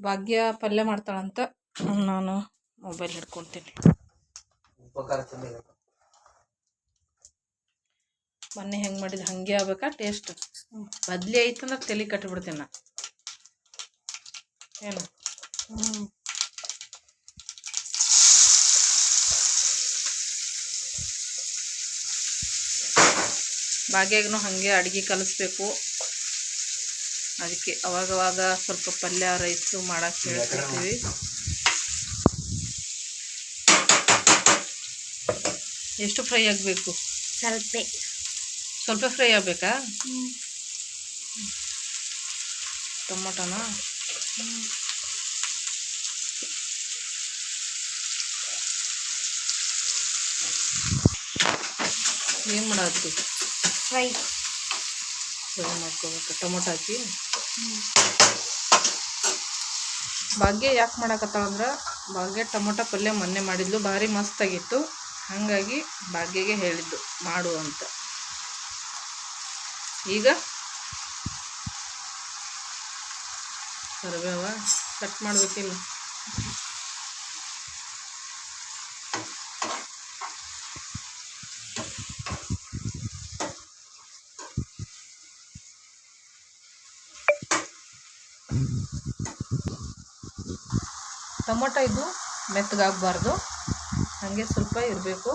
ಭಾಗ್ಯ ಪಲ್ಯ ಮಾಡ್ತಾಳಂತ. ನಾನು ಮೊಬೈಲ್ ಹಿಡ್ಕೊತೀನಿ. ಮೊನ್ನೆ ಹೆಂಗೆ ಮಾಡಿದ್ದು ಹಾಗೆ ಆಗ್ಬೇಕಾ? ಟೇಸ್ಟ್ ಬದ್ಲಿ ಐತಂದ್ರೆ ತಲೆ ಕಟ್ಟಿಬಿಡ್ತೀನಿ ನಾನು ಏನು? ಹ್ಞೂ ಭಾಗ್ಯಾಗೂ ಹಾಗೆ ಅಡುಗೆ ಕಲಿಸ್ಬೇಕು. ಅದಕ್ಕೆ ಅವಾಗವಾಗ ಸ್ವಲ್ಪ ಪಲ್ಯ ರೈಸು ಮಾಡಕ್ಕೆ ಹೇಳ್ತಿರ್ತೀವಿ ಎಷ್ಟು ಫ್ರೈ ಆಗಬೇಕು? ಸ್ವಲ್ಪ. ಸ್ವಲ್ಪ ಫ್ರೈ ಆಗಬೇಕಾ? ಟೊಮೊಟೊನ? ಏನು ಮಾಡತ್ತಿ ಫ್ರೈ. ಫ್ರೈ ಮಾಡ್ಕೋಬೇಕು. ಟೊಮೊಟೊ ಹಾಕಿ. ಭಾಗ್ಯ ಯಾಕೆ ಮಾಡಕತ್ತಾಳ ಅಂದ್ರೆ ಭಾಗ್ಯ ಟೊಮೊಟೊ ಪಲ್ಯ ಮೊನ್ನೆ ಮಾಡಿದ್ಲು ಭಾರಿ ಮಸ್ತಾಗಿತ್ತು. ಹಾಗಾಗಿ ಭಾಗ್ಯಗೆ ಹೇಳಿದ್ದು ಮಾಡು ಅಂತ. ಈಗ? ಕರಿಬೇವ? ಕಟ್ ಮಾಡಬೇಕಿಲ್ಲ ಟೊಮೊಟೊ ಇದು ಮೆತ್ತಗಾಗಬಾರ್ದು. ಹಾಗೆ ಸ್ವಲ್ಪ ಇರಬೇಕು.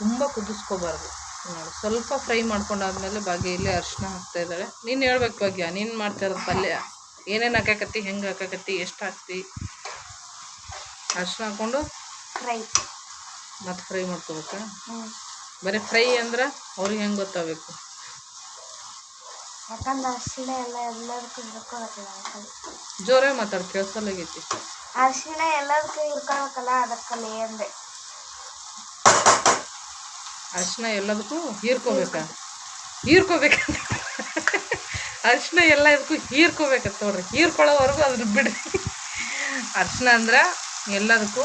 ತುಂಬ ಕುದಿಸ್ಕೋಬಾರ್ದು. ನೋಡಿ ಸ್ವಲ್ಪ ಫ್ರೈ ಮಾಡ್ಕೊಂಡಾದ್ಮೇಲೆ ಭಾಗ್ಯ ಇಲ್ಲೇ ಅರಿಶಿನ ಹಾಕ್ತಾ ಇದ್ದಾಳೆ. ನೀನು ಹೇಳ್ಬೇಕು ಭಾಗ್ಯ ನೀನು ಮಾಡ್ತಾ ಇರೋದು ಪಲ್ಯ. ಏನೇನು ಹಾಕಾಕತ್ತಿ ಹೆಂಗೆ ಹಾಕಾಕತ್ತಿ ಎಷ್ಟು ಹಾಕ್ತಿ? ಅರಿಶಿನ ಹಾಕ್ಕೊಂಡು ಫ್ರೈ. ಮತ್ತು ಫ್ರೈ ಮಾಡ್ಕೋಬೇಕಾ? ಬರೀ ಫ್ರೈ ಅಂದ್ರೆ ಅವ್ರಿಗೆ ಹೆಂಗೆ ಗೊತ್ತಾಗಬೇಕು? ಜೋರೇ ಮಾತಾಡ್ತೀವಿ ಕೇಳಿಸಲಾಗೈತಿ ಅರಿಶಿಣ ಎಲ್ಲದಕ್ಕೂ ಅದಕ್ಕೆ ಅದಕ್ಕಲ್ಲಿ ಅಂದೆ ಅರಿಶಿನ ಎಲ್ಲದಕ್ಕೂ ಹೀರ್ಕೋಬೇಕಾ? ಹೀರ್ಕೋಬೇಕ ಅರಿಶಿನ ಎಲ್ಲ ಇದಕ್ಕೂ ಹೀರ್ಕೋಬೇಕಂತ ನೋಡ್ರಿ ಹೀರ್ಕೊಳ್ಳೋವರೆಗೂ ಅದನ್ನ ಬಿಡ್ರಿ. ಅರಿಶಿನ ಅಂದ್ರೆ ಎಲ್ಲದಕ್ಕೂ,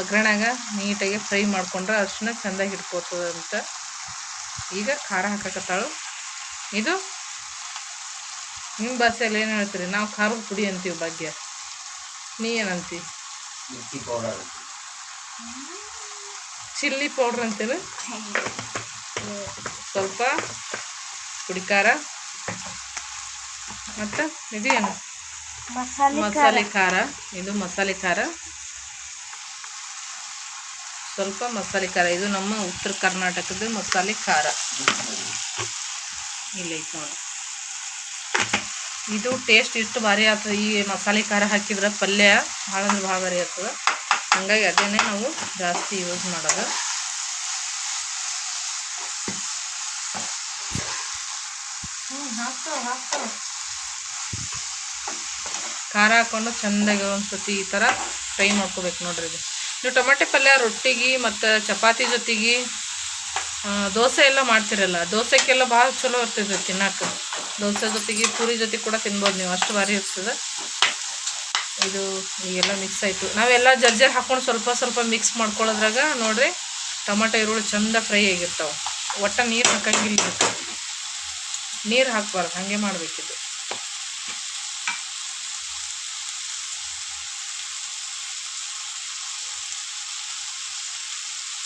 ಒಗ್ಗರಣೆಗ ನೀಟಾಗಿ ಫ್ರೈ ಮಾಡ್ಕೊಂಡ್ರೆ ಅರಿಶಿನ ಚೆಂದಾಗಿ ಅಂತ ಈಗ ಖಾರ ಹಾಕಕತ್ತಾಳು. ಇದು? ನಿಮ್ಮ ಭಾಷೆಯಲ್ಲಿ ಏನು ಹೇಳ್ತೀರಿ? ನಾವು ಖಾರದ ಪುಡಿ ಅಂತೀವಿ ಭಾಗ್ಯ. ನೀ ಏನಂತಿ ಮಿರ್ಚಿ ಪೌಡರ್ ಚಿಲ್ಲಿ ಪೌಡ್ರ್ ಅಂತೀವಿ ಸ್ವಲ್ಪ ಪುಡಿ ಖಾರ. ಮತ್ತು ಇದು ಏನು? ಮಸಾಲೆ ಮಸಾಲೆ ಖಾರ. ಇದು ಮಸಾಲೆ ಖಾರ. ಸ್ವಲ್ಪ ಮಸಾಲೆ ಖಾರ. ಇದು ನಮ್ಮ ಉತ್ತರ ಕರ್ನಾಟಕದ ಮಸಾಲೆ ಖಾರ. ಇಲ್ಲೈತೆ ನೋಡಿ. ಇದು ಟೇಸ್ಟ್ ಇಷ್ಟು ಭಾರಿ ಆಗ್ತದೆ ಈ ಮಸಾಲೆ ಖಾರ ಹಾಕಿದ್ರೆ ಪಲ್ಯ ಭಾಳ ಅಂದ್ರೆ ಭಾಳ ಭಾರಿ ಆಗ್ತದೆ. ಹಂಗಾಗಿ ಅದನ್ನೇ ನಾವು ಜಾಸ್ತಿ ಯೂಸ್ ಮಾಡೋದು. ಖಾರ ಹಾಕೊಂಡು ಚೆಂದಾಗಿ ಒಂದ್ಸತಿ ಈ ಥರ ಫ್ರೈ ಮಾಡ್ಕೋಬೇಕು ನೋಡ್ರಿ ಇದು. ನೀವು ಟೊಮೆಟೊ ಪಲ್ಯ ರೊಟ್ಟಿಗೆ ಮತ್ತು ಚಪಾತಿ ಜೊತೆಗೆ ದೋಸೆ ಎಲ್ಲ ಮಾಡ್ತಿರಲ್ಲ ದೋಸೆಕ್ಕೆಲ್ಲ ಭಾಳ ಚಲೋ ಇರ್ತದೆ ತಿನ್ನಕ್ಕೆ. ದೋಸೆ ಜೊತೆಗೆ ಪೂರಿ ಜೊತೆ ಕೂಡ ತಿನ್ಬೋದು ನೀವು, ಅಷ್ಟು ಭಾರಿ ಇರ್ತದೆ. ಇದು ಈಗೆಲ್ಲ ಮಿಕ್ಸ್ ಆಯಿತು. ನಾವೆಲ್ಲ ಜರ್ಜರ್ ಹಾಕ್ಕೊಂಡು ಸ್ವಲ್ಪ ಸ್ವಲ್ಪ ಮಿಕ್ಸ್ ಮಾಡ್ಕೊಳ್ಳೋದ್ರಾಗ ನೋಡಿರಿ, ಟೊಮೆಟೊ, ಈರುಳ್ಳಿ ಚಂದ ಫ್ರೈ ಆಗಿರ್ತಾವೆ. ಒಟ್ಟು ನೀರು ಹಾಕಂಗಿಲ್ಲ. ನೀರು ಹಾಕ್ಬಾರ್ದು, ಹಾಗೆ ಮಾಡಬೇಕಿದ್ದು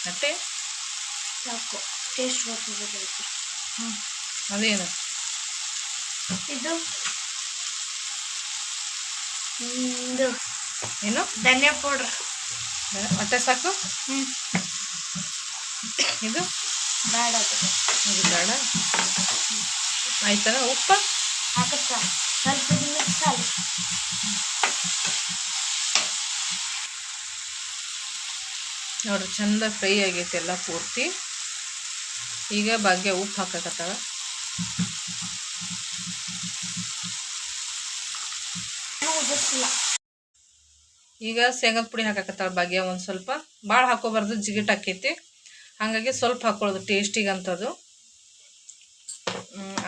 ಮತ್ತೆ? ಸಾಕು ಟೇಸ್ಟ್ ಬರ್ತದೆ ಹ್ಞೂ ಅದೇನು? ಇದು? ಇದು. ಏನು? ಧನಿಯಾ ಪೌಡ್ರ್. ಮತ್ತೆ ಸಾಕು? ಹ್ಞೂ ಇದು? ಬೇಡ ಇದು ಬೇಡ ಆಯ್ತಲ್ಲ ಉಪ್ಪ? ಹಾಕತ್ತ? ಸ್ವಲ್ಪ ಮಿಕ್ಸ್ ಆಗಿ. ನೋಡ್ರಿ ಚಂದ ಫ್ರೈ ಆಗೈತೆ ಎಲ್ಲ ಪೂರ್ತಿ. ಈಗ ಬಗ್ಗೆ ಉಪ್ಪು ಹಾಕಕತ್ತಾಳ ಈಗ ಶೇಂಗದ ಪುಡಿ ಹಾಕಕತ್ತಾಳ ಭಾಗ್ಯ ಒಂದು ಸ್ವಲ್ಪ. ಭಾಳ ಹಾಕೋಬಾರ್ದು, ಜಿಗಿಟ್ ಹಾಕೈತಿ ಹಾಗಾಗಿ ಸ್ವಲ್ಪ ಹಾಕೊಳ್ಳೋದು, ಟೇಸ್ಟಿಗೆ ಅಂತದು.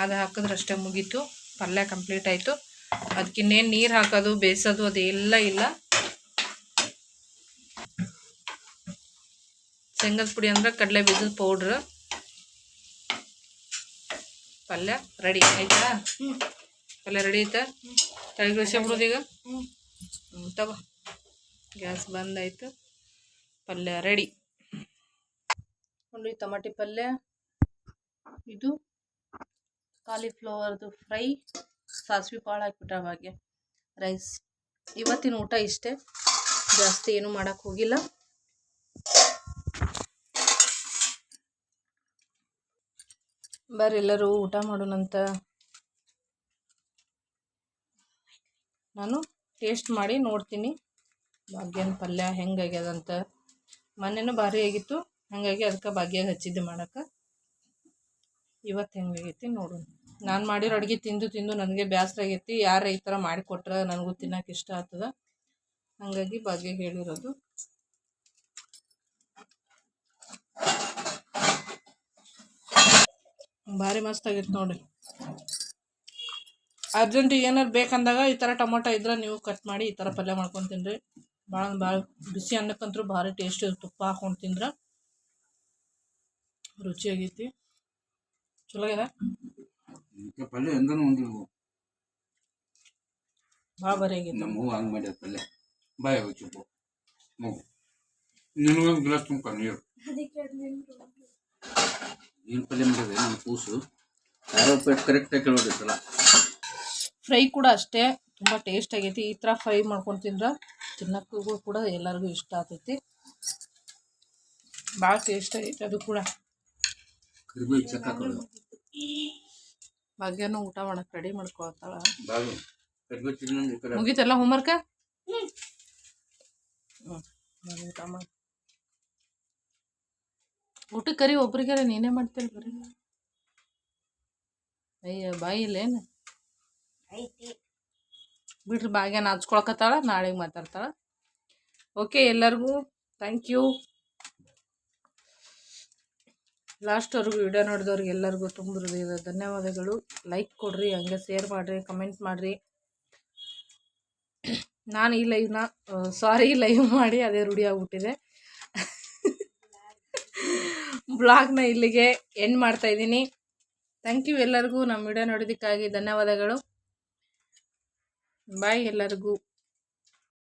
ಅದು ಹಾಕಿದ್ರೆ ಅಷ್ಟೇ ಮುಗೀತು. ಪಲ್ಯ ಕಂಪ್ಲೀಟ್ ಆಯಿತು. ಅದಕ್ಕಿನ್ನೇನು ನೀರು ಹಾಕೋದು, ಬೇಯಿಸೋದು ಅದೆಲ್ಲ ಇಲ್ಲ. ಶೇಂಗದ ಪುಡಿ ಅಂದ್ರೆ ಕಡಲೆ ಬೀಜದ ಪೌಡ್ರ್. ಪಲ್ಯ ರೆಡಿ, ಆಯ್ತಾ? ಪಲ್ಯ ರೆಡಿ ಆಯ್ತಾ? ಈಗ? ಹ್ಞೂ ತಗೋ. ಗ್ಯಾಸ್ ಬಂದಾಯ್ತು ಪಲ್ಯ ರೆಡಿ. ನೋಡಿ ಟಮಾಟಿ ಪಲ್ಯ. ಇದು ಕಾಲಿಫ್ಲವರ್ದು ಫ್ರೈ. ಸಾಸಿವೆ ಕಾಳು ಹಾಕ್ಬಿಟ್ರೆ ಅವಾಗೆ ರೈಸ್. ಇವತ್ತಿನ ಊಟ ಇಷ್ಟೇ. ಜಾಸ್ತಿ ಏನು ಮಾಡೋಕ್ಕೆ ಹೋಗಿಲ್ಲ. ಬರ್ರಿ, ಎಲ್ಲರೂ ಊಟ ಮಾಡೋಣಂತ ನಾನು ಟೇಸ್ಟ್ ಮಾಡಿ ನೋಡ್ತೀನಿ. ಭಾಗ್ಯನ ಪಲ್ಯ ಹೆಂಗಾಗ್ಯದಂತ. ಮೊನ್ನೆನೂ ಭಾರಿ ಆಗಿತ್ತು. ಹಾಗಾಗಿ ಅದಕ್ಕೆ ಭಾಗ್ಯಾಗ ಹಚ್ಚಿದ್ದೆ ಮಾಡಕ್ಕೆ. ಇವತ್ತು ಹೆಂಗಾಗೈತಿ ನೋಡೋಣ. ನಾನು ಮಾಡಿರೋ ಅಡುಗೆ ತಿಂದು ತಿಂದು ನನಗೆ ಬೇಸರ ಆಗೈತಿ. ಯಾರ ಈ ಥರ ಮಾಡಿಕೊಟ್ರೆ ನನಗೂ ತಿನ್ನೋಕೆ ಇಷ್ಟ ಆಗ್ತದ? ಹಾಗಾಗಿ ಭಾಗ್ಯ ಹೇಳಿರೋದು. ಭಾರಿ ಮಸ್ತ್ ಆಗಿತ್ತು ನೋಡಿ. ಅರ್ಜೆಂಟಿಗೆ ಏನಾರು ಬೇಕಂದಾಗ ಈ ಥರ ಟೊಮೊಟೊ ಇದ್ರೆ ನೀವು ಕಟ್ ಮಾಡಿ ಈ ಥರ ಪಲ್ಯ ಮಾಡ್ಕೊಂಡು ತಿನ್ರಿ ಭಾಳ ಭಾಳ ಬಿಸಿ ಅನ್ನಕ್ಕಂತೂ ಭಾರಿ ಟೇಸ್ಟ್ ತುಪ್ಪ ಹಾಕೊಂಡು ತಿಂದ್ರೆ ರುಚಿಯಾಗೈತಿ. ಚಲೋ ಆಗ್ಯದ? ಪಲ್ಯ ಎಂದನೂ ಹೊಂದಿಲ್ವು ಭಾಳ ಭಾರಿ ಆಗೈತಿ ನಮ್ಮ ಹೂವು ಹಂಗೆ ಮಾಡ್ಯಾರ ಪಲ್ಯ. ಬಾಯ್ ಹೋಗಿ ಚುಪ್ಪು. ಮಗು ನಿನಗೊಂದು ಗ್ಲಾಸ್ ತುಂಬ ನೀರು. ಅದಕ್ಕೆ ಏನು ಪಲ್ಯ ಮಾಡಿದೆ ನಮ್ಮ ಕೂಸು? ಯಾರೋ ಪೇಟ್ ಕರೆಕ್ಟಾಗಿ ಕೇಳೋದಿತ್ತಲ್ಲ ಫ್ರೈ ಕೂಡ ಅಷ್ಟೇ ತುಂಬ ಟೇಸ್ಟ್ ಆಗೈತಿ. ಈ ಥರ ಫ್ರೈ ಮಾಡ್ಕೊಂಡು ತಿಂದ್ರೆ ತಿನ್ನಕ್ಕೂ ಕೂಡ ಎಲ್ಲರಿಗೂ ಇಷ್ಟ ಆಗ್ತೈತಿ. ಭಾಳ ಟೇಸ್ಟ್ ಆಗೈತಿ ಅದು ಕೂಡ. ಕರಿಬೇವು ಭಾಗ್ಯನೂ ಊಟ ಮಾಡಕ್ಕೆ ರೆಡಿ ಮಾಡ್ಕೊತಾಳ ಮುಗೀತಲ್ಲ ಹೋಮ್ವರ್ಕ ಹ್ಞೂ ಊಟ ಮಾಡಿ ಊಟಕ್ಕೆ ಕರಿ ಒಬ್ರಿಗಾರ ನೀನೇ ಮಾಡ್ತೀರಿ ಬರೀ ಅಯ್ಯ ಬಾಯಿ ಇಲ್ಲೇನು ಬಿಡ್ರಿ ಬಾಗ್ಯಾನ ನಾಚ್ಕೊಳಕತ್ತಾಳ ನಾಳೆಗೆ ಮಾತಾಡ್ತಾಳ. ಓಕೆ ಎಲ್ಲರಿಗೂ ಥ್ಯಾಂಕ್ ಯು ಲಾಸ್ಟ್ವರೆಗೂ ವಿಡಿಯೋ ನೋಡಿದವ್ರಿಗೆ ಎಲ್ಲರಿಗೂ ತುಂಬ ಹೃದಯದ ಧನ್ಯವಾದಗಳು. ಲೈಕ್ ಕೊಡ್ರಿ ಹಂಗೆ ಶೇರ್ ಮಾಡಿರಿ ಕಮೆಂಟ್ ಮಾಡಿರಿ. ನಾನು ಈ ಲೈವ್ನ ಸಾರಿ ಲೈವ್ ಮಾಡಿ ಅದೇ ರೂಢಿ ಆಗ್ಬಿಟ್ಟಿದೆ. ಬ್ಲಾಗ್ನ ಇಲ್ಲಿಗೆ ಎಂಡ್ ಮಾಡ್ತಾ ಇದ್ದೀನಿ. ಥ್ಯಾಂಕ್ ಯು ಎಲ್ಲರಿಗೂ. ನಮ್ಮ ವಿಡಿಯೋ ನೋಡೋದಕ್ಕಾಗಿ ಧನ್ಯವಾದಗಳು. ಬಾಯ್ ಎಲ್ಲರಿಗೂ.